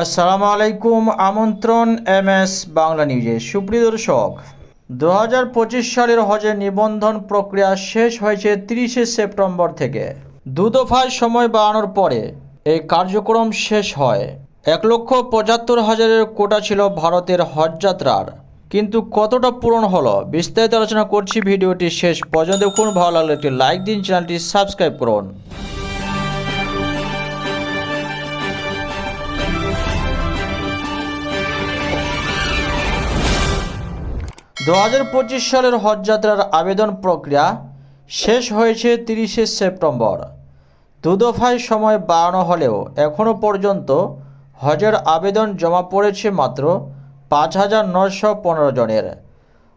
আসসালামু আলাইকুম, আমন্ত্রণ এম এস বাংলা নিউজে। সুপ্রিয় দর্শক দু হাজার পঁচিশ সালের হজের নিবন্ধন প্রক্রিয়া শেষ হয়েছে তিরিশে সেপ্টেম্বর থেকে। দু দফায় সময় বাড়ানোর পরে এই কার্যক্রম শেষ হয়। এক লক্ষ পঁচাত্তর হাজারের কোটা ছিল ভারতের হজ যাত্রার। কিন্তু কতটা পূরণ হলো, বিস্তারিত আলোচনা করছি ভিডিওটি শেষ পর্যন্ত দেখুন। ভালো লাগলে একটি লাইক দিন, চ্যানেলটি সাবস্ক্রাইব করুন। দু হাজার পঁচিশ সালের হজ যাত্রার আবেদন প্রক্রিয়া শেষ হয়েছে তিরিশে সেপ্টেম্বর। দু দফায় সময় বাড়ানো হলেও এখনও পর্যন্ত হজের আবেদন জমা পড়েছে মাত্র পাঁচ হাজার নশো পনেরো জনের।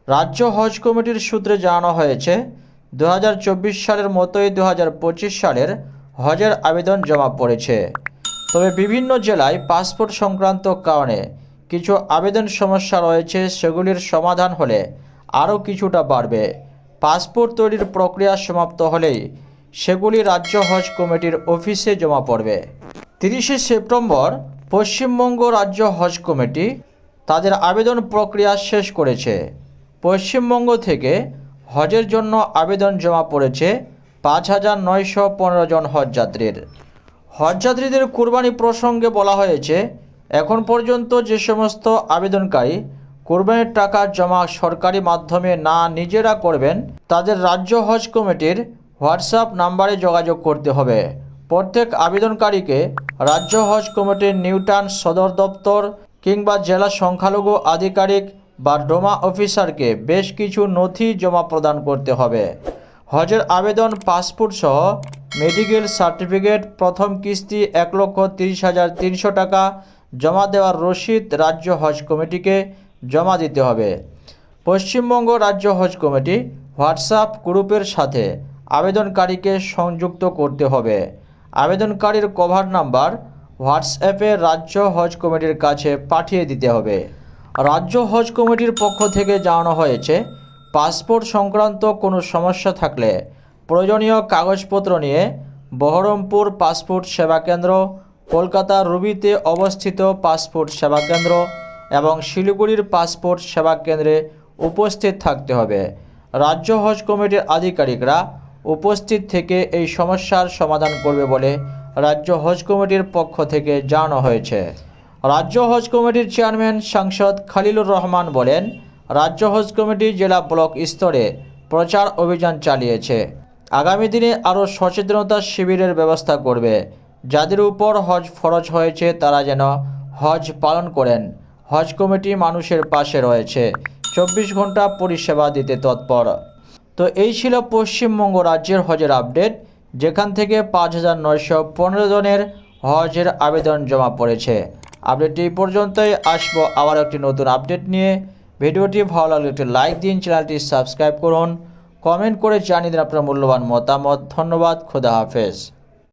রাজ্য হজ কমিটির সূত্রে জানানো হয়েছে দু হাজার চব্বিশ সালের মতোই দু হাজার পঁচিশ সালের হজের আবেদন জমা পড়েছে। তবে বিভিন্ন জেলায় পাসপোর্ট সংক্রান্ত কারণে কিছু আবেদন সমস্যা রয়েছে, সেগুলির সমাধান হলে আরও কিছুটা বাড়বে। পাসপোর্ট তৈরির প্রক্রিয়া সমাপ্ত হলেই সেগুলি রাজ্য হজ কমিটির অফিসে জমা পড়বে। তিরিশে সেপ্টেম্বর পশ্চিমবঙ্গ রাজ্য হজ কমিটি তাদের আবেদন প্রক্রিয়া শেষ করেছে। পশ্চিমবঙ্গ থেকে হজের জন্য আবেদন জমা পড়েছে পাঁচ হাজার নয়শো পনেরো জন হজযাত্রীর। হজযাত্রীদের কুরবানি প্রসঙ্গে বলা হয়েছে এখন পর্যন্ত যে সমস্ত আবেদনকারী কোরবানির টাকা জমা সরকারি মাধ্যমে না নিজেরা করবেন, তাদের রাজ্য হজ কমিটির হোয়াটসঅ্যাপ নাম্বারে যোগাযোগ করতে হবে। প্রত্যেক আবেদনকারীকে রাজ্য হজ কমিটির নিউটান সদর দপ্তর কিংবা জেলা সংখ্যালঘু আধিকারিক বা ডোমা অফিসারকে বেশ কিছু নথি জমা প্রদান করতে হবে। হজের আবেদন, পাসপোর্ট সহ মেডিকেল সার্টিফিকেট, প্রথম কিস্তি এক লক্ষ তিরিশ হাজার তিনশো টাকা জমা দেওয়ার রসিদ রাজ্য হজ কমিটিকে জমা দিতে হবে। পশ্চিমবঙ্গ রাজ্য হজ কমিটি হোয়াটসঅ্যাপ গ্রুপের সাথে আবেদনকারীকে সংযুক্ত করতে হবে। আবেদনকারীর কভার নাম্বার হোয়াটসঅ্যাপে রাজ্য হজ কমিটির কাছে পাঠিয়ে দিতে হবে। রাজ্য হজ কমিটির পক্ষ থেকে জানানো হয়েছে, পাসপোর্ট সংক্রান্ত কোনো সমস্যা থাকলে প্রয়োজনীয় কাগজপত্র নিয়ে বহরমপুর পাসপোর্ট সেবা কেন্দ্র কলকাতা রুবিতে অবস্থিত পাসপোর্ট সেবা কেন্দ্র এবং শিলিগুড়ির পাসপোর্ট সেবা কেন্দ্রে উপস্থিত থাকতে হবে। রাজ্য হজ কমিটির আধিকারিকরা উপস্থিত থেকে এই সমস্যার সমাধান করবে বলে রাজ্য হজ কমিটির পক্ষ থেকে জানানো হয়েছে। রাজ্য হজ কমিটির চেয়ারম্যান সাংসদ খালিলুর রহমান বলেন, রাজ্য হজ কমিটি জেলা ব্লক স্তরে প্রচার অভিযান চালিয়েছে। আগামী দিনে আরও সচেতনতা শিবিরের ব্যবস্থা করবে। যাদের উপর হজ ফরজ হয়েছে, তারা যেন হজ পালন করেন। হজ কমিটি মানুষের পাশে রয়েছে। চব্বিশ ঘণ্টা পরিষেবা দিতে তৎপর। তো এই ছিল পশ্চিমবঙ্গ রাজ্যের হজের আপডেট, যেখান থেকে পাঁচ হাজার নয়শো পনেরো জনের হজের আবেদন জমা পড়েছে। আপডেটটি এই পর্যন্তই। আসব আবার একটি নতুন আপডেট নিয়ে। ভিডিওটি ভালো লাগলে একটি লাইক দিন, চ্যানেলটি সাবস্ক্রাইব করুন। কমেন্ট করে জানিয়ে দিন আপনার মূল্যবান মতামত। ধন্যবাদ, খোদা হাফেজ।